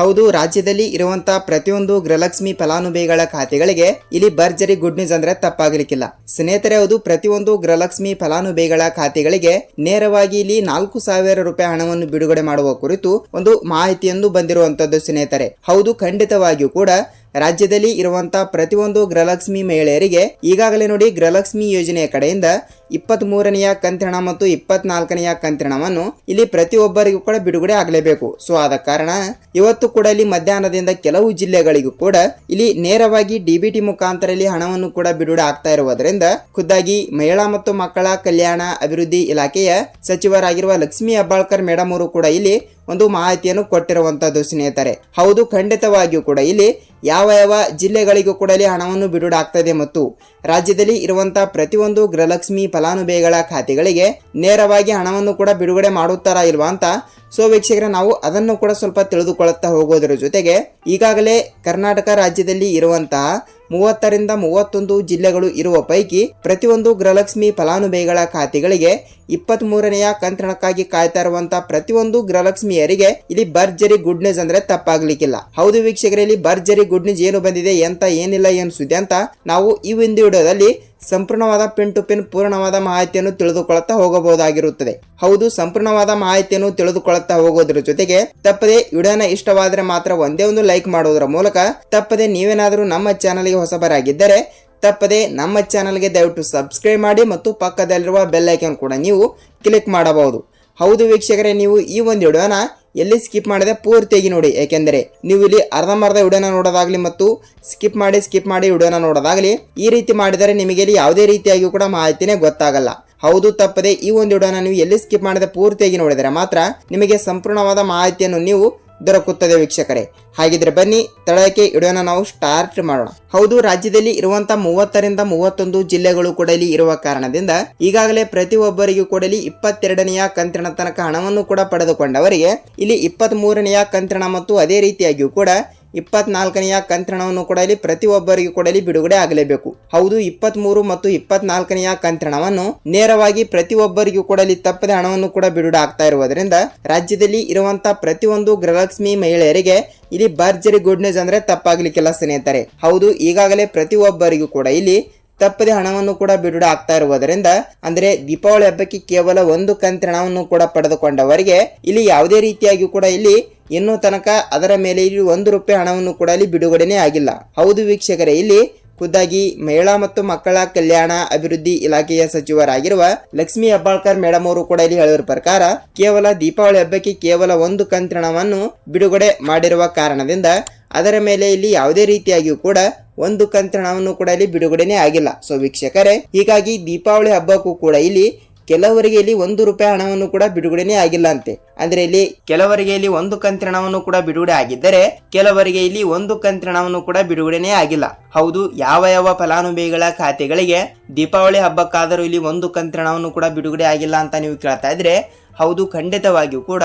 ಹೌದು, ರಾಜ್ಯದಲ್ಲಿ ಇರುವಂತಹ ಪ್ರತಿಯೊಂದು ಗೃಹಲಕ್ಷ್ಮಿ ಫಲಾನುಭವಿಗಳ ಖಾತೆಗಳಿಗೆ ಇಲ್ಲಿ ಭರ್ಜರಿ ಗುಡ್ ನ್ಯೂಸ್ ಅಂದ್ರೆ ತಪ್ಪಾಗಲಿಕ್ಕಿಲ್ಲ. ಸ್ನೇಹಿತರೆ, ಹೌದು, ಪ್ರತಿಯೊಂದು ಗೃಹಲಕ್ಷ್ಮಿ ಫಲಾನುಭವಿಗಳ ಖಾತೆಗಳಿಗೆ ನೇರವಾಗಿ ಇಲ್ಲಿ ನಾಲ್ಕು ಸಾವಿರ ರೂಪಾಯಿ ಹಣವನ್ನು ಬಿಡುಗಡೆ ಮಾಡುವ ಕುರಿತು ಒಂದು ಮಾಹಿತಿಯೊಂದು ಬಂದಿರುವಂತದ್ದು ಸ್ನೇಹಿತರೆ. ಹೌದು, ಖಂಡಿತವಾಗಿಯೂ ಕೂಡ ರಾಜ್ಯದಲ್ಲಿ ಇರುವಂತಹ ಪ್ರತಿಯೊಂದು ಗೃಹಲಕ್ಷ್ಮಿ ಮಹಿಳೆಯರಿಗೆ ಈಗಾಗಲೇ ನೋಡಿ ಗೃಹಲಕ್ಷ್ಮಿ ಯೋಜನೆಯ ಕಡೆಯಿಂದ ಇಪ್ಪತ್ತ್ ಮೂರನೆಯ ಕಂತಿನ ಮತ್ತು ಇಪ್ಪತ್ನಾಲ್ಕನೆಯ ಕಂತಿನವನ್ನು ಇಲ್ಲಿ ಪ್ರತಿಯೊಬ್ಬರಿಗೂ ಕೂಡ ಬಿಡುಗಡೆ ಆಗಲೇಬೇಕು. ಸೊ, ಆದ ಕಾರಣ ಇವತ್ತು ಕೂಡ ಇಲ್ಲಿ ಮಧ್ಯಾಹ್ನದಿಂದ ಕೆಲವು ಜಿಲ್ಲೆಗಳಿಗೂ ಕೂಡ ಇಲ್ಲಿ ನೇರವಾಗಿ ಡಿಬಿಟಿ ಮುಖಾಂತರ ಇಲ್ಲಿ ಹಣವನ್ನು ಕೂಡ ಬಿಡುಗಡೆ ಆಗ್ತಾ ಇರುವುದರಿಂದ ಖುದ್ದಾಗಿ ಮಹಿಳಾ ಮತ್ತು ಮಕ್ಕಳ ಕಲ್ಯಾಣ ಅಭಿವೃದ್ಧಿ ಇಲಾಖೆಯ ಸಚಿವರಾಗಿರುವ ಲಕ್ಷ್ಮೀ ಅಬ್ಬಾಳ್ಕರ್ ಮೇಡಮ್ ಅವರು ಕೂಡ ಇಲ್ಲಿ ಒಂದು ಮಾಹಿತಿಯನ್ನು ಕೊಟ್ಟಿರುವಂತದ್ದು ಸ್ನೇಹಿತರೆ. ಹೌದು, ಖಂಡಿತವಾಗಿಯೂ ಕೂಡ ಇಲ್ಲಿ ಯಾವ ಯಾವ ಜಿಲ್ಲೆಗಳಿಗೂ ಕೂಡ ಇಲ್ಲಿ ಹಣವನ್ನು ಬಿಡುಗಡೆ ಮತ್ತು ರಾಜ್ಯದಲ್ಲಿ ಇರುವಂತಹ ಪ್ರತಿಯೊಂದು ಗೃಹಲಕ್ಷ್ಮಿ ಫಲಾನುಭವಿಗಳ ಖಾತೆಗಳಿಗೆ ನೇರವಾಗಿ ಹಣವನ್ನು ಕೂಡ ಬಿಡುಗಡೆ ಮಾಡುತ್ತಾರಾ ಇಲ್ವಾ ಅಂತ ಸೊ ವೀಕ್ಷಕರ, ನಾವು ಅದನ್ನು ಕೂಡ ಸ್ವಲ್ಪ ತಿಳಿದುಕೊಳ್ಳುತ್ತಾ ಹೋಗೋದರ ಜೊತೆಗೆ ಈಗಾಗಲೇ ಕರ್ನಾಟಕ ರಾಜ್ಯದಲ್ಲಿ ಇರುವಂತಹ ಮೂವತ್ತರಿಂದ ಮೂವತ್ತೊಂದು ಜಿಲ್ಲೆಗಳು ಇರುವ ಪೈಕಿ ಪ್ರತಿಯೊಂದು ಗೃಹಲಕ್ಷ್ಮಿ ಫಲಾನುಭವಿಗಳ ಖಾತೆಗಳಿಗೆ ಇಪ್ಪತ್ತ್ ಮೂರನೆಯ ಕಂತ್ರಣಕ್ಕಾಗಿ ಕಾಯ್ತಾ ಇರುವಂತಹ ಪ್ರತಿಯೊಂದು ಗೃಹಲಕ್ಷ್ಮಿಯರಿಗೆ ಇಲ್ಲಿ ಭರ್ಜರಿ ಗುಡ್ ನ್ಯೂಸ್ ಅಂದ್ರೆ ತಪ್ಪಾಗ್ಲಿಕ್ಕಿಲ್ಲ. ಹೌದು ವೀಕ್ಷಕರಲ್ಲಿ ಭರ್ಜರಿ ಗುಡ್ ನ್ಯೂಸ್ ಏನು ಬಂದಿದೆ, ಎಂತ ಏನಿಲ್ಲ, ಏನು ಸುದ್ದಿ ಅಂತ ನಾವು ಈ ಒಂದು ವಿಡಿಯೋದಲ್ಲಿ ಸಂಪೂರ್ಣವಾದ ಪಿನ್ ಟು ಪಿನ್ ಪೂರ್ಣವಾದ ಮಾಹಿತಿಯನ್ನು ತಿಳಿದುಕೊಳ್ಳುತ್ತಾ ಹೋಗಬಹುದಾಗಿರುತ್ತದೆ. ಹೌದು, ಸಂಪೂರ್ಣವಾದ ಮಾಹಿತಿಯನ್ನು ತಿಳಿದುಕೊಳ್ಳುತ್ತಾ ಹೋಗೋದ್ರ ಜೊತೆಗೆ ತಪ್ಪದೆ ವಿಡಿಯೋನ ಇಷ್ಟವಾದರೆ ಮಾತ್ರ ಒಂದೇ ಒಂದು ಲೈಕ್ ಮಾಡುವುದರ ಮೂಲಕ ತಪ್ಪದೆ ನೀವೇನಾದರೂ ನಮ್ಮ ಚಾನಲ್ಗೆ ಹೊಸಬರಾಗಿದ್ದರೆ ತಪ್ಪದೆ ನಮ್ಮ ಚಾನಲ್ಗೆ ದಯವಿಟ್ಟು ಸಬ್ಸ್ಕ್ರೈಬ್ ಮಾಡಿ ಮತ್ತು ಪಕ್ಕದಲ್ಲಿರುವ ಬೆಲ್ ಕೂಡ ನೀವು ಕ್ಲಿಕ್ ಮಾಡಬಹುದು. ಹೌದು ವೀಕ್ಷಕರೇ, ನೀವು ಈ ಒಂದು ವಿಡಿಯೋನ ಎಲ್ಲಿ ಸ್ಕಿಪ್ ಮಾಡದೆ ಪೂರ್ತಿಯಾಗಿ ನೋಡಿ. ಏಕೆಂದರೆ ನೀವು ಇಲ್ಲಿ ಅರ್ಧಂಬರ್ಧ ವಿಡಿಯೋನ ನೋಡೋದಾಗಲಿ ಮತ್ತು ಸ್ಕಿಪ್ ಮಾಡಿ ಸ್ಕಿಪ್ ಮಾಡಿ ವಿಡಿಯೋನ ನೋಡೋದಾಗಲಿ ಈ ರೀತಿ ಮಾಡಿದರೆ ನಿಮಗೆ ಇಲ್ಲಿ ಯಾವುದೇ ರೀತಿಯಾಗಿಯೂ ಕೂಡ ಮಾಹಿತಿನೇ ಗೊತ್ತಾಗಲ್ಲ. ಹೌದು, ತಪ್ಪದೆ ಈ ಒಂದು ವಿಡಿಯೋನ ನೀವು ಎಲ್ಲಿ ಸ್ಕಿಪ್ ಮಾಡದೆ ಪೂರ್ತಿಯಾಗಿ ನೋಡಿದರೆ ಮಾತ್ರ ನಿಮಗೆ ಸಂಪೂರ್ಣವಾದ ಮಾಹಿತಿಯನ್ನು ನೀವು ದೊರಕುತ್ತದೆ ವೀಕ್ಷಕರೇ. ಹಾಗಿದ್ರೆ ಬನ್ನಿ ತಳಕ್ಕೆ ಇಡೋಣ, ನಾವು ಸ್ಟಾರ್ಟ್ ಮಾಡೋಣ. ಹೌದು, ರಾಜ್ಯದಲ್ಲಿ ಇರುವಂತಹ ಮೂವತ್ತರಿಂದ ಮೂವತ್ತೊಂದು ಜಿಲ್ಲೆಗಳು ಕೂಡ ಇಲ್ಲಿ ಇರುವ ಕಾರಣದಿಂದ ಈಗಾಗಲೇ ಪ್ರತಿಯೊಬ್ಬರಿಗೂ ಕೂಡ ಇಲ್ಲಿ ಇಪ್ಪತ್ತೆರಡನೆಯ ಕಂತಿನ ತನಕ ಹಣವನ್ನು ಕೂಡ ಪಡೆದುಕೊಂಡವರಿಗೆ, ಇಲ್ಲಿ ಇಪ್ಪತ್ತ್ ಮೂರನೆಯ ಕಂತಿನ ಮತ್ತು ಅದೇ ರೀತಿಯಾಗಿಯೂ ಕೂಡ ಇಪ್ಪತ್ನಾಲ್ಕನೆಯ ಕಂತ್ರಣವನ್ನು ಕೂಡ ಇಲ್ಲಿ ಪ್ರತಿಯೊಬ್ಬರಿಗೂ ಕೂಡ ಇಲ್ಲಿ ಬಿಡುಗಡೆ ಆಗಲೇಬೇಕು. ಹೌದು, ಇಪ್ಪತ್ಮೂರು ಮತ್ತು ಇಪ್ಪತ್ನಾಲ್ಕನೆಯ ಕಂತ್ರಣವನ್ನು ನೇರವಾಗಿ ಪ್ರತಿಯೊಬ್ಬರಿಗೂ ಕೂಡ ಇಲ್ಲಿ ತಪ್ಪದೆ ಹಣವನ್ನು ಕೂಡ ಬಿಡುಗಡೆ ಆಗ್ತಾ ಇರುವುದರಿಂದ ರಾಜ್ಯದಲ್ಲಿ ಇರುವಂತಹ ಪ್ರತಿಯೊಂದು ಗೃಹಲಕ್ಷ್ಮಿ ಮಹಿಳೆಯರಿಗೆ ಇಲ್ಲಿ ಭರ್ಜರಿ ಗುಡ್ ನ್ಯೂಸ್ ಅಂದ್ರೆ ತಪ್ಪಾಗ್ಲಿಕ್ಕೆಲ್ಲ ಸ್ನೇಹಿತರೆ. ಹೌದು, ಈಗಾಗಲೇ ಪ್ರತಿಯೊಬ್ಬರಿಗೂ ಕೂಡ ಇಲ್ಲಿ ತಪ್ಪದೆ ಹಣವನ್ನು ಕೂಡ ಬಿಡುಗಡೆ ಆಗ್ತಾ ಇರುವುದರಿಂದ ಅಂದ್ರೆ ದೀಪಾವಳಿ ಹಬ್ಬಕ್ಕೆ ಕೇವಲ ಒಂದು ಕಂತ್ರಣವನ್ನು ಕೂಡ ಪಡೆದುಕೊಂಡವರಿಗೆ ಇಲ್ಲಿ ಯಾವುದೇ ರೀತಿಯಾಗಿ ಕೂಡ ಇಲ್ಲಿ ಇನ್ನೂ ತನಕ ಅದರ ಮೇಲೆ ಇಲ್ಲಿ ಒಂದು ರೂಪಾಯಿ ಹಣವನ್ನು ಕೂಡ ಇಲ್ಲಿ ಬಿಡುಗಡೆನೇ ಆಗಿಲ್ಲ. ಹೌದು ವೀಕ್ಷಕರೇ, ಇಲ್ಲಿ ಖುದ್ದಾಗಿ ಮಹಿಳಾ ಮತ್ತು ಮಕ್ಕಳ ಕಲ್ಯಾಣ ಅಭಿವೃದ್ಧಿ ಇಲಾಖೆಯ ಸಚಿವರಾಗಿರುವ ಲಕ್ಷ್ಮಿ ಹೆಬ್ಬಾಳ್ಕರ್ ಮೇಡಮ್ ಅವರು ಕೂಡ ಇಲ್ಲಿ ಹೇಳಿರುವ ಪ್ರಕಾರ, ಕೇವಲ ದೀಪಾವಳಿ ಹಬ್ಬಕ್ಕೆ ಕೇವಲ ಒಂದು ಕಂತ್ರಣವನ್ನು ಬಿಡುಗಡೆ ಮಾಡಿರುವ ಕಾರಣದಿಂದ ಅದರ ಮೇಲೆ ಇಲ್ಲಿ ಯಾವುದೇ ರೀತಿಯಾಗಿಯೂ ಕೂಡ ಒಂದು ಕಂತ್ರಣವನ್ನು ಕೂಡ ಇಲ್ಲಿ ಬಿಡುಗಡೆನೇ ಆಗಿಲ್ಲ. ಸೊ ವೀಕ್ಷಕರೇ, ಹೀಗಾಗಿ ದೀಪಾವಳಿ ಹಬ್ಬಕ್ಕೂ ಕೂಡ ಇಲ್ಲಿ ಕೆಲವರಿಗೆ ಇಲ್ಲಿ ಒಂದು ರೂಪಾಯಿ ಹಣವನ್ನು ಕೂಡ ಬಿಡುಗಡೆನೇ ಆಗಿಲ್ಲ ಅಂತೆ. ಅಂದ್ರೆ ಇಲ್ಲಿ ಕೆಲವರಿಗೆ ಇಲ್ಲಿ ಒಂದು ಕಂತಿನ ಕೂಡ ಬಿಡುಗಡೆ ಆಗಿದ್ದರೆ ಕೆಲವರಿಗೆ ಇಲ್ಲಿ ಒಂದು ಕಂತಿನ ಕೂಡ ಬಿಡುಗಡೆನೇ ಆಗಿಲ್ಲ. ಹೌದು, ಯಾವ ಯಾವ ಫಲಾನುಭವಿಗಳ ಖಾತೆಗಳಿಗೆ ದೀಪಾವಳಿ ಹಬ್ಬಕ್ಕಾದರೂ ಇಲ್ಲಿ ಒಂದು ಕಂತಿನ ಕೂಡ ಬಿಡುಗಡೆ ಆಗಿಲ್ಲ ಅಂತ ನೀವು ಕೇಳ್ತಾ ಇದ್ರೆ, ಹೌದು, ಖಂಡಿತವಾಗಿಯೂ ಕೂಡ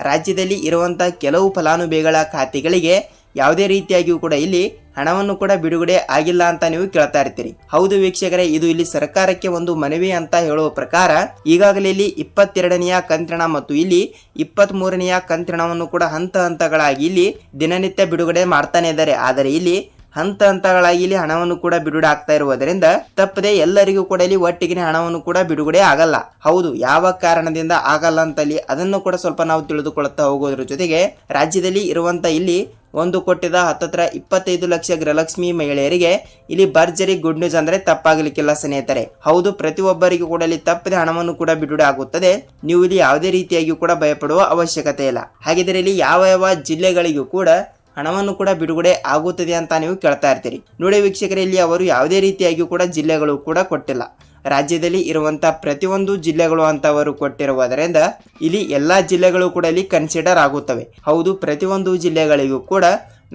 ರಾಜ್ಯದಲ್ಲಿ ಇರುವಂತಹ ಕೆಲವು ಫಲಾನುಭವಿಗಳ ಖಾತೆಗಳಿಗೆ ಯಾವುದೇ ರೀತಿಯಾಗಿಯೂ ಕೂಡ ಇಲ್ಲಿ ಹಣವನ್ನು ಕೂಡ ಬಿಡುಗಡೆ ಆಗಿಲ್ಲ ಅಂತ ನೀವು ಕೇಳ್ತಾ ಇರ್ತೀರಿ. ಹೌದು ವೀಕ್ಷಕರೇ, ಇದು ಇಲ್ಲಿ ಸರ್ಕಾರಕ್ಕೆ ಒಂದು ಮನವಿ ಅಂತ ಹೇಳುವ ಪ್ರಕಾರ ಈಗಾಗಲೇ ಇಲ್ಲಿ ಇಪ್ಪತ್ತೆರಡನೆಯ ಕಂತ್ರಣ ಮತ್ತು ಇಲ್ಲಿ ಇಪ್ಪತ್ತ್ ಮೂರನೆಯ ಕಂತಿನವನ್ನು ಕೂಡ ಹಂತ ಹಂತಗಳಾಗಿ ಇಲ್ಲಿ ದಿನನಿತ್ಯ ಬಿಡುಗಡೆ ಮಾಡ್ತಾನೆ ಇದ್ದಾರೆ. ಆದರೆ ಇಲ್ಲಿ ಹಂತ ಹಂತಗಳಾಗಿ ಇಲ್ಲಿ ಹಣವನ್ನು ಕೂಡ ಬಿಡುಗಡೆ ಆಗ್ತಾ ಇರುವುದರಿಂದ ತಪ್ಪದೆ ಎಲ್ಲರಿಗೂ ಕೂಡ ಇಲ್ಲಿ ಒಟ್ಟಿಗೆ ಹಣವನ್ನು ಕೂಡ ಬಿಡುಗಡೆ ಆಗಲ್ಲ. ಹೌದು, ಯಾವ ಕಾರಣದಿಂದ ಆಗಲ್ಲ ಅಂತ ಇಲ್ಲಿ ಅದನ್ನು ಕೂಡ ಸ್ವಲ್ಪ ನಾವು ತಿಳಿದುಕೊಳ್ಳುತ್ತಾ ಹೋಗೋದ್ರ ಜೊತೆಗೆ ರಾಜ್ಯದಲ್ಲಿ ಇರುವಂತ ಇಲ್ಲಿ ಒಂದು ಕೊಟ್ಟಿದ ಹತ್ತತ್ರ ಇಪ್ಪತ್ತೈದು ಲಕ್ಷ ಗೃಹಲಕ್ಷ್ಮಿ ಮಹಿಳೆಯರಿಗೆ ಇಲ್ಲಿ ಭರ್ಜರಿ ಗುಡ್ ನ್ಯೂಸ್ ಅಂದ್ರೆ ತಪ್ಪಾಗಲಿಕ್ಕಿಲ್ಲ ಸ್ನೇಹಿತರೆ. ಹೌದು, ಪ್ರತಿಯೊಬ್ಬರಿಗೂ ಕೂಡ ಇಲ್ಲಿ ತಪ್ಪದೆ ಹಣವನ್ನು ಕೂಡ ಬಿಡುಗಡೆ ಆಗುತ್ತದೆ. ನೀವು ಇಲ್ಲಿ ಯಾವುದೇ ರೀತಿಯಾಗಿ ಕೂಡ ಭಯಪಡುವ ಅವಶ್ಯಕತೆ ಇಲ್ಲ. ಹಾಗಿದ್ರೆ ಇಲ್ಲಿ ಯಾವ ಯಾವ ಜಿಲ್ಲೆಗಳಿಗೂ ಕೂಡ ಹಣವನ್ನು ಕೂಡ ಬಿಡುಗಡೆ ಆಗುತ್ತದೆ ಅಂತ ನೀವು ಕೇಳ್ತಾ ಇರ್ತೀರಿ. ನೋಡಿ ವೀಕ್ಷಕರೇ, ಇಲ್ಲಿ ಅವರು ಯಾವುದೇ ರೀತಿಯಾಗಿಯೂ ಕೂಡ ಜಿಲ್ಲೆಗಳು ಕೂಡ ಕೊಟ್ಟಿಲ್ಲ. ರಾಜ್ಯದಲ್ಲಿ ಇರುವಂಥ ಪ್ರತಿಯೊಂದು ಜಿಲ್ಲೆಗಳು ಅಂತ ಅವರು ಕೊಟ್ಟಿರುವುದರಿಂದ ಇಲ್ಲಿ ಎಲ್ಲ ಜಿಲ್ಲೆಗಳು ಕೂಡ ಇಲ್ಲಿ ಕನ್ಸಿಡರ್ ಆಗುತ್ತವೆ. ಹೌದು, ಪ್ರತಿಯೊಂದು ಜಿಲ್ಲೆಗಳಿಗೂ ಕೂಡ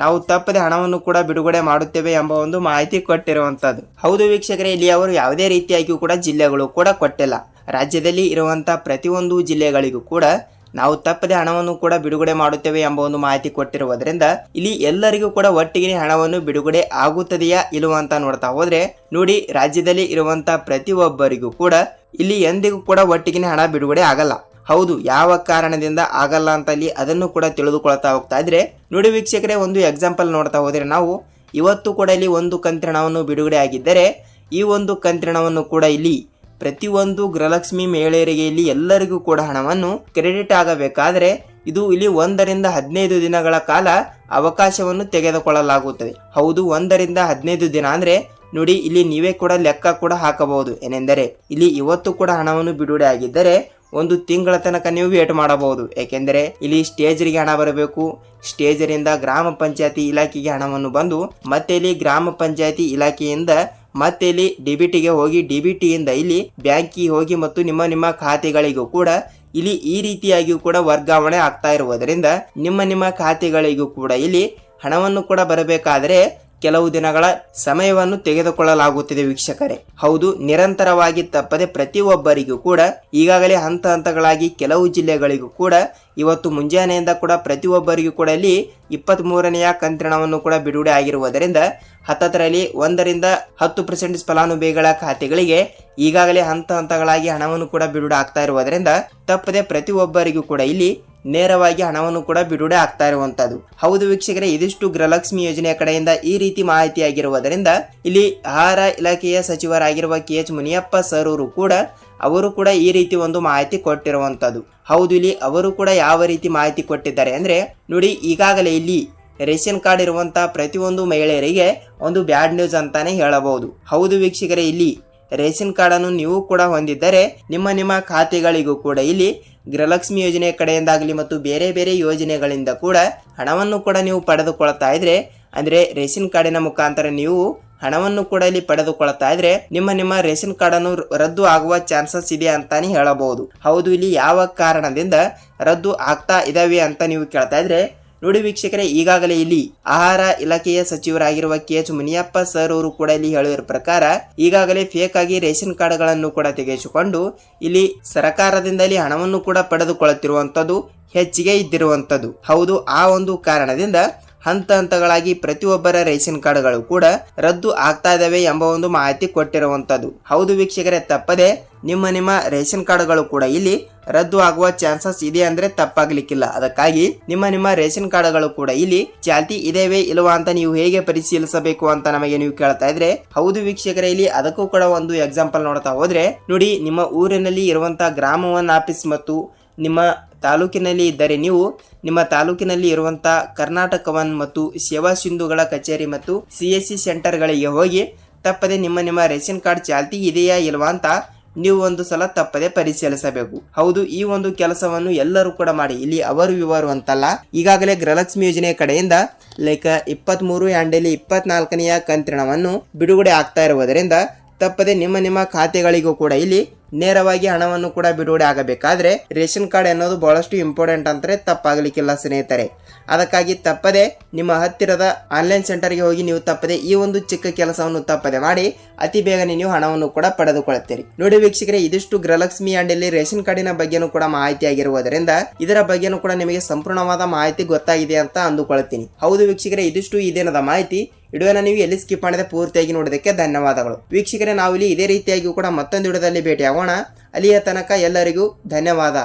ನಾವು ತಪ್ಪದೆ ಹಣವನ್ನು ಕೂಡ ಬಿಡುಗಡೆ ಮಾಡುತ್ತೇವೆ ಎಂಬ ಒಂದು ಮಾಹಿತಿ ಕೊಟ್ಟಿರುವಂಥದ್ದು ಹೌದು ವೀಕ್ಷಕರೇ, ಇಲ್ಲಿ ಅವರು ಯಾವುದೇ ರೀತಿಯಾಗಿಯೂ ಕೂಡ ಜಿಲ್ಲೆಗಳು ಕೂಡ ಕೊಟ್ಟಿಲ್ಲ. ರಾಜ್ಯದಲ್ಲಿ ಇರುವಂಥ ಪ್ರತಿಯೊಂದು ಜಿಲ್ಲೆಗಳಿಗೂ ಕೂಡ ನಾವು ತಪ್ಪದೆ ಹಣವನ್ನು ಕೂಡ ಬಿಡುಗಡೆ ಮಾಡುತ್ತೇವೆ ಎಂಬ ಒಂದು ಮಾಹಿತಿ ಕೊಟ್ಟಿರುವುದರಿಂದ ಇಲ್ಲಿ ಎಲ್ಲರಿಗೂ ಕೂಡ ಒಟ್ಟಿಗೆ ಹಣವನ್ನು ಬಿಡುಗಡೆ ಆಗುತ್ತದೆಯಾ ಇಲ್ಲವ ಅಂತ ನೋಡ್ತಾ ಹೋದ್ರೆ ನೋಡಿ, ರಾಜ್ಯದಲ್ಲಿ ಇರುವಂತಹ ಪ್ರತಿಯೊಬ್ಬರಿಗೂ ಕೂಡ ಇಲ್ಲಿ ಎಂದಿಗೂ ಕೂಡ ಒಟ್ಟಿಗೆ ಹಣ ಬಿಡುಗಡೆ ಆಗಲ್ಲ. ಹೌದು, ಯಾವ ಕಾರಣದಿಂದ ಆಗಲ್ಲ ಅಂತ ಅಲ್ಲಿ ಅದನ್ನು ಕೂಡ ತಿಳಿದುಕೊಳ್ತಾ ಹೋಗ್ತಾ ಇದ್ರೆ ನೋಡಿ ವೀಕ್ಷಕರೇ, ಒಂದು ಎಕ್ಸಾಂಪಲ್ ನೋಡ್ತಾ ಹೋದ್ರೆ ನಾವು ಇವತ್ತು ಕೂಡ ಇಲ್ಲಿ ಒಂದು ಕಂತಿನ ಹಣವನ್ನು ಬಿಡುಗಡೆ ಆಗಿದ್ದರೆ ಈ ಒಂದು ಕಂತ್ರಣವನ್ನು ಕೂಡ ಇಲ್ಲಿ ಪ್ರತಿಯೊಂದು ಗೃಹಲಕ್ಷ್ಮಿ ಮಹಿಳೆಯರಿಗೆ ಇಲ್ಲಿ ಎಲ್ಲರಿಗೂ ಕೂಡ ಹಣವನ್ನು ಕ್ರೆಡಿಟ್ ಆಗಬೇಕಾದ್ರೆ ಇದು ಇಲ್ಲಿ ಒಂದರಿಂದ ಹದಿನೈದು ದಿನಗಳ ಕಾಲ ಅವಕಾಶವನ್ನು ತೆಗೆದುಕೊಳ್ಳಲಾಗುತ್ತದೆ. ಹೌದು, ಒಂದರಿಂದ ಹದಿನೈದು ದಿನ ಅಂದ್ರೆ ನೋಡಿ, ಇಲ್ಲಿ ನೀವೇ ಕೂಡ ಲೆಕ್ಕ ಕೂಡ ಹಾಕಬಹುದು. ಏನೆಂದರೆ, ಇಲ್ಲಿ ಇವತ್ತು ಕೂಡ ಹಣವನ್ನು ಬಿಡುಗಡೆ ಆಗಿದ್ದರೆ ಒಂದು ತಿಂಗಳ ತನಕ ನೀವು ವೇಟ್ ಮಾಡಬಹುದು. ಏಕೆಂದರೆ, ಇಲ್ಲಿ ಸ್ಟೇಜರಿಗೆ ಹಣ ಬರಬೇಕು. ಸ್ಟೇಜರಿಂದ ಗ್ರಾಮ ಪಂಚಾಯತಿ ಇಲಾಖೆಗೆ ಹಣವನ್ನು ಬಂದು ಮತ್ತೆ ಇಲ್ಲಿ ಗ್ರಾಮ ಪಂಚಾಯತಿ ಇಲಾಖೆಯಿಂದ ಮತ್ತೆ ಇಲ್ಲಿ ಡಿಬಿಟಿಗೆ ಹೋಗಿ ಡಿಬಿಟಿಯಿಂದ ಇಲ್ಲಿ ಬ್ಯಾಂಕಿಗೆ ಹೋಗಿ ಮತ್ತು ನಿಮ್ಮ ನಿಮ್ಮ ಖಾತೆಗಳಿಗೂ ಕೂಡ ಇಲ್ಲಿ ಈ ರೀತಿಯಾಗಿಯೂ ಕೂಡ ವರ್ಗಾವಣೆ ಆಗ್ತಾ ಇರುವುದರಿಂದ ನಿಮ್ಮ ನಿಮ್ಮ ಖಾತೆಗಳಿಗೂ ಕೂಡ ಇಲ್ಲಿ ಹಣವನ್ನು ಕೂಡ ಬರಬೇಕಾದರೆ ಕೆಲವು ದಿನಗಳ ಸಮಯವನ್ನು ತೆಗೆದುಕೊಳ್ಳಲಾಗುತ್ತಿದೆ ವೀಕ್ಷಕರೇ. ಹೌದು, ನಿರಂತರವಾಗಿ ತಪ್ಪದೆ ಪ್ರತಿಯೊಬ್ಬರಿಗೂ ಕೂಡ, ಈಗಾಗಲೇ ಹಂತ ಹಂತಗಳಾಗಿ ಕೆಲವು ಜಿಲ್ಲೆಗಳಿಗೂ ಕೂಡ, ಇವತ್ತು ಮುಂಜಾನೆಯಿಂದ ಕೂಡ ಪ್ರತಿಯೊಬ್ಬರಿಗೂ ಕೂಡ ಇಲ್ಲಿ ಇಪ್ಪತ್ತ್ ಮೂರನೆಯ ಕಂತ್ರಣವನ್ನು ಕೂಡ ಬಿಡುಗಡೆ ಆಗಿರುವುದರಿಂದ, ಹತ್ತತ್ತರಲ್ಲಿ ಒಂದರಿಂದ ಹತ್ತು ಪರ್ಸೆಂಟ್ ಫಲಾನುಭವಿಗಳ ಖಾತೆಗಳಿಗೆ ಈಗಾಗಲೇ ಹಂತ ಹಂತಗಳಾಗಿ ಹಣವನ್ನು ಕೂಡ ಬಿಡುಗಡೆ ಆಗ್ತಾ ಇರುವುದರಿಂದ, ತಪ್ಪದೆ ಪ್ರತಿಯೊಬ್ಬರಿಗೂ ಕೂಡ ಇಲ್ಲಿ ನೇರವಾಗಿ ಹಣವನ್ನು ಕೂಡ ಬಿಡುಗಡೆ ಆಗ್ತಾ ಇರುವಂತದ್ದು ಹೌದು ವೀಕ್ಷಕರೇ, ಇದಿಷ್ಟು ಗೃಹಲಕ್ಷ್ಮಿ ಯೋಜನೆಯ ಕಡೆಯಿಂದ ಈ ರೀತಿ ಮಾಹಿತಿ ಆಗಿರುವುದರಿಂದ ಇಲ್ಲಿ ಆಹಾರ ಇಲಾಖೆಯ ಸಚಿವರಾಗಿರುವ ಕೆ ಎಚ್ ಮುನಿಯಪ್ಪ ಸರ್ ಅವರು ಕೂಡ ಅವರು ಕೂಡ ಈ ರೀತಿ ಒಂದು ಮಾಹಿತಿ ಕೊಟ್ಟಿರುವಂತದ್ದು ಹೌದು, ಇಲ್ಲಿ ಅವರು ಕೂಡ ಯಾವ ರೀತಿ ಮಾಹಿತಿ ಕೊಟ್ಟಿದ್ದಾರೆ ಅಂದ್ರೆ, ನೋಡಿ, ಈಗಾಗಲೇ ಇಲ್ಲಿ ರೇಷನ್ ಕಾರ್ಡ್ ಇರುವಂತಹ ಪ್ರತಿಯೊಂದು ಮಹಿಳೆಯರಿಗೆ ಒಂದು ಬ್ಯಾಡ್ ನ್ಯೂಸ್ ಅಂತಾನೆ ಹೇಳಬಹುದು. ಹೌದು ವೀಕ್ಷಕರೇ, ಇಲ್ಲಿ ರೇಷನ್ ಕಾರ್ಡ್ ಅನ್ನು ನೀವು ಕೂಡ ಹೊಂದಿದ್ದರೆ ನಿಮ್ಮ ನಿಮ್ಮ ಖಾತೆಗಳಿಗೂ ಕೂಡ ಇಲ್ಲಿ ಗೃಹಲಕ್ಷ್ಮಿ ಯೋಜನೆ ಕಡೆಯಿಂದಾಗಲಿ ಮತ್ತು ಬೇರೆ ಬೇರೆ ಯೋಜನೆಗಳಿಂದ ಕೂಡ ಹಣವನ್ನು ಕೂಡ ನೀವು ಪಡೆದುಕೊಳ್ತಾ ಇದ್ರೆ, ಅಂದ್ರೆ ರೇಷನ್ ಕಾರ್ಡಿನ ಮುಖಾಂತರ ನೀವು ಹಣವನ್ನು ಕೂಡ ಇಲ್ಲಿ ಪಡೆದುಕೊಳ್ತಾ ಇದ್ರೆ ನಿಮ್ಮ ನಿಮ್ಮ ರೇಷನ್ ಕಾರ್ಡ್ ಅನ್ನು ರದ್ದು ಆಗುವ ಚಾನ್ಸಸ್ ಇದೆ ಅಂತಾನೆ ಹೇಳಬಹುದು. ಹೌದು, ಇಲ್ಲಿ ಯಾವ ಕಾರಣದಿಂದ ರದ್ದು ಆಗ್ತಾ ಇದಾವೆ ಅಂತ ನೀವು ಕೇಳ್ತಾ ಇದ್ರೆ ನೋಡಿ ವೀಕ್ಷಕರೇ, ಈಗಾಗಲೇ ಇಲ್ಲಿ ಆಹಾರ ಇಲಾಖೆಯ ಸಚಿವರಾಗಿರುವ ಕೆ ಎಚ್ ಮುನಿಯಪ್ಪ ಸರ್ ಅವರು ಕೂಡ ಇಲ್ಲಿ ಹೇಳುವ ಪ್ರಕಾರ, ಈಗಾಗಲೇ ಫೇಕ್ ಆಗಿ ರೇಷನ್ ಕಾರ್ಡ್ಗಳನ್ನು ಕೂಡ ತೆಗೆಸಿಕೊಂಡು ಇಲ್ಲಿ ಸರಕಾರದಿಂದ ಇಲ್ಲಿ ಹಣವನ್ನು ಕೂಡ ಪಡೆದುಕೊಳ್ಳುತ್ತಿರುವಂತದ್ದು ಹೆಚ್ಚಿಗೆ ಇದ್ದಿರುವಂತದ್ದು. ಹೌದು, ಆ ಒಂದು ಕಾರಣದಿಂದ ಹಂತ ಹಂತಗಳಾಗಿ ಪ್ರತಿಯೊಬ್ಬರ ರೇಷನ್ ಕಾರ್ಡ್ಗಳು ಕೂಡ ರದ್ದು ಆಗ್ತಾ ಇದ್ದಾವೆ ಎಂಬ ಒಂದು ಮಾಹಿತಿ ಕೊಟ್ಟಿರುವಂತದ್ದು. ಹೌದು ವೀಕ್ಷಕರೇ, ತಪ್ಪದೆ ನಿಮ್ಮ ನಿಮ್ಮ ರೇಷನ್ ಕಾರ್ಡ್ಗಳು ಕೂಡ ಇಲ್ಲಿ ರದ್ದು ಆಗುವ ಚಾನ್ಸಸ್ ಇದೆ ಅಂದ್ರೆ ತಪ್ಪಾಗ್ಲಿಕ್ಕಿಲ್ಲ. ಅದಕ್ಕಾಗಿ ನಿಮ್ಮ ನಿಮ್ಮ ರೇಷನ್ ಕಾರ್ಡ್ಗಳು ಕೂಡ ಇಲ್ಲಿ ಚಾಲ್ತಿ ಇದೇವೆ ಇಲ್ವಾ ಅಂತ ನೀವು ಹೇಗೆ ಪರಿಶೀಲಿಸಬೇಕು ಅಂತ ನಮಗೆ ನೀವು ಕೇಳ್ತಾ ಇದ್ರೆ, ಹೌದು ವೀಕ್ಷಕರೇ, ಇಲ್ಲಿ ಅದಕ್ಕೂ ಕೂಡ ಒಂದು ಎಕ್ಸಾಂಪಲ್ ನೋಡ್ತಾ ಹೋದ್ರೆ, ನೋಡಿ ನಿಮ್ಮ ಊರಿನಲ್ಲಿ ಇರುವಂತಹ ಗ್ರಾಮ ಆಫೀಸ್ ಮತ್ತು ನಿಮ್ಮ ತಾಲೂಕಿನಲ್ಲಿ ಇದ್ದರೆ ನೀವು ನಿಮ್ಮ ತಾಲೂಕಿನಲ್ಲಿ ಇರುವಂಥ ಕರ್ನಾಟಕ ಒನ್ ಮತ್ತು ಸೇವಾ ಸಿಂಧುಗಳ ಕಚೇರಿ ಮತ್ತು ಸಿ ಎಸ್ ಸಿ ಸೆಂಟರ್ಗಳಿಗೆ ಹೋಗಿ ತಪ್ಪದೆ ನಿಮ್ಮ ನಿಮ್ಮ ರೇಷನ್ ಕಾರ್ಡ್ ಚಾಲ್ತಿ ಇದೆಯಾ ಇಲ್ವಾ ಅಂತ ನೀವು ಒಂದು ಸಲ ತಪ್ಪದೆ ಪರಿಶೀಲಿಸಬೇಕು. ಹೌದು, ಈ ಒಂದು ಕೆಲಸವನ್ನು ಎಲ್ಲರೂ ಕೂಡ ಮಾಡಿ. ಇಲ್ಲಿ ಅವರು ಇವರು ಅಂತಲ್ಲ. ಈಗಾಗಲೇ ಗೃಹಲಕ್ಷ್ಮಿ ಯೋಜನೆ ಕಡೆಯಿಂದ ಲೈಕ್ ಇಪ್ಪತ್ತ್ ಮೂರು ಆ್ಯಂಡಲ್ಲಿ ಇಪ್ಪತ್ನಾಲ್ಕನೆಯ ಕಂತಿನವನ್ನು ಬಿಡುಗಡೆ ಆಗ್ತಾ ಇರುವುದರಿಂದ ತಪ್ಪದೆ ನಿಮ್ಮ ನಿಮ್ಮ ಖಾತೆಗಳಿಗೂ ಕೂಡ ಇಲ್ಲಿ ನೇರವಾಗಿ ಹಣವನ್ನು ಕೂಡ ಬಿಡುಗಡೆ ಆಗಬೇಕಾದ್ರೆ ರೇಷನ್ ಕಾರ್ಡ್ ಅನ್ನೋದು ಬಹಳಷ್ಟು ಇಂಪಾರ್ಟೆಂಟ್ ಅಂದರೆ ತಪ್ಪಾಗಲಿಕ್ಕಿಲ್ಲ ಸ್ನೇಹಿತರೆ. ಅದಕ್ಕಾಗಿ ತಪ್ಪದೆ ನಿಮ್ಮ ಹತ್ತಿರದ ಆನ್ಲೈನ್ ಸೆಂಟರ್ಗೆ ಹೋಗಿ ನೀವು ತಪ್ಪದೆ ಈ ಒಂದು ಚಿಕ್ಕ ಕೆಲಸವನ್ನು ತಪ್ಪದೆ ಮಾಡಿ ಅತಿ ಬೇಗನೆ ನೀವು ಹಣವನ್ನು ಕೂಡ ಪಡೆದುಕೊಳ್ಳುತ್ತೀರಿ. ನೋಡಿ ವೀಕ್ಷಕರೇ, ಇದಿಷ್ಟು ಗೃಹಲಕ್ಷ್ಮಿ ಅಂಡ್ ಇಲ್ಲಿ ರೇಷನ್ ಕಾರ್ಡಿನ ಬಗ್ಗೆನೂ ಕೂಡ ಮಾಹಿತಿ ಆಗಿರುವುದರಿಂದ ಇದರ ಬಗ್ಗೆನೂ ಕೂಡ ನಿಮಗೆ ಸಂಪೂರ್ಣವಾದ ಮಾಹಿತಿ ಗೊತ್ತಾಗಿದೆ ಅಂತ ಅಂದುಕೊಳ್ತೀನಿ ಹೌದು ವೀಕ್ಷಕರೇ, ಇದಿಷ್ಟು ಇದೇನದ ದಿನದ ಮಾಹಿತಿ. ವಿಡಿಯೋನ ನೀವು ಎಲ್ಲಿ ಸ್ಕಿಪ್ ಮಾಡದೆ ಪೂರ್ತಿಯಾಗಿ ನೋಡೋದಕ್ಕೆ ಧನ್ಯವಾದಗಳು. ವೀಕ್ಷಕರೇ ನಾವು ಇಲ್ಲಿ ಇದೇ ರೀತಿಯಾಗಿ ಕೂಡ ಮತ್ತೊಂದು ವಿಡಿಯೋದಲ್ಲಿ ಭೇಟಿಯಾಗೋಣ. ಅಲ್ಲಿಯ ತನಕ ಎಲ್ಲರಿಗೂ ಧನ್ಯವಾದ.